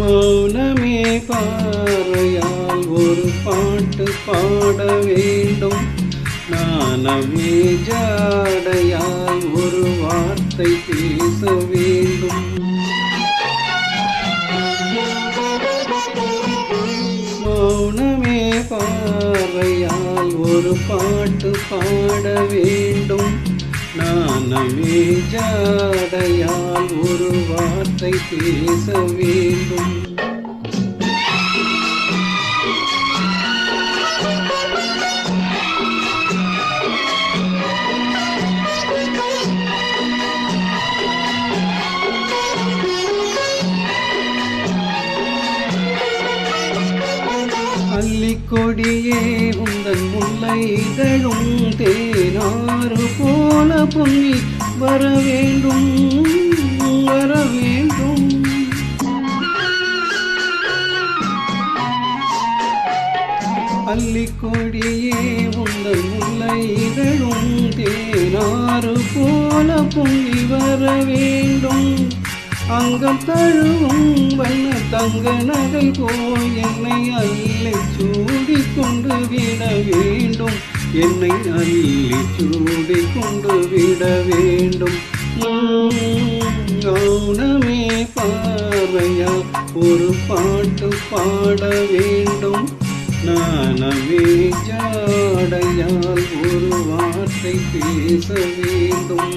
மௌனமே பாறையால் ஒரு பாட்டு பாட வேண்டும். நானமே ஜாடையால் ஒரு வார்த்தை பேச வேண்டும். மௌனமே பாறையால் ஒரு பாட்டு பாட வேண்டும். நாணமே ஜாடையால் ஒரு வார்த்தை பேச வேண்டும். கொடியே உந்தன் முல்லை இதழும் தேனாறு போல பொங்கி வர வேண்டும் வர வேண்டும். அல்லிக்கொடியே உந்தன் முல்லை இதழும் தேனாறு போல பொங்கி வர வேண்டும். அங்கம் தழுவும் வண்ண தங்க நகை போல் என்னை அல்லை சூடி கொண்டு விட வேண்டும். என்னை அள்ளி சூடி கொண்டு விட வேண்டும். கௌனமே பார்வையா ஒரு பாட்டு பாட வேண்டும். நானமே ஜாடையால் ஒரு வார்த்தை பேச வேண்டும்.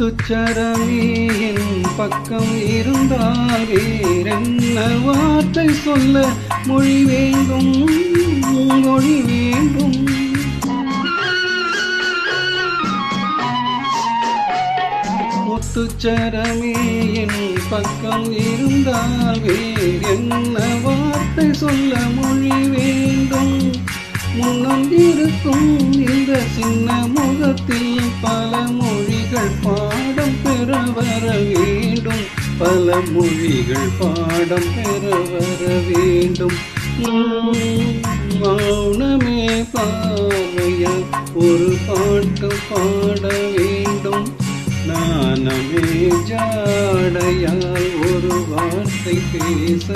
முத்துச்சரமே என் பக்கம் இருந்தால் வேறென்ன வார்த்தை சொல்ல மொழி வேண்டும்? மொழி வேண்டும். முத்துச்சரமே என் பக்கம் இருந்தால் வேறென்ன வார்த்தை சொல்ல மொழி வேண்டும்? முன்னம் இருக்கும் இந்த சின்ன முகத்தில் பல மொழிகள் பாடம் பெற வர வேண்டும். பல மொழிகள் பாடம் பெற வர வேண்டும் மௌனமே பாவைய ஒரு பாட்டு பாட வேண்டும். நானமே ஜாடையால் ஒரு வார்த்தை பேச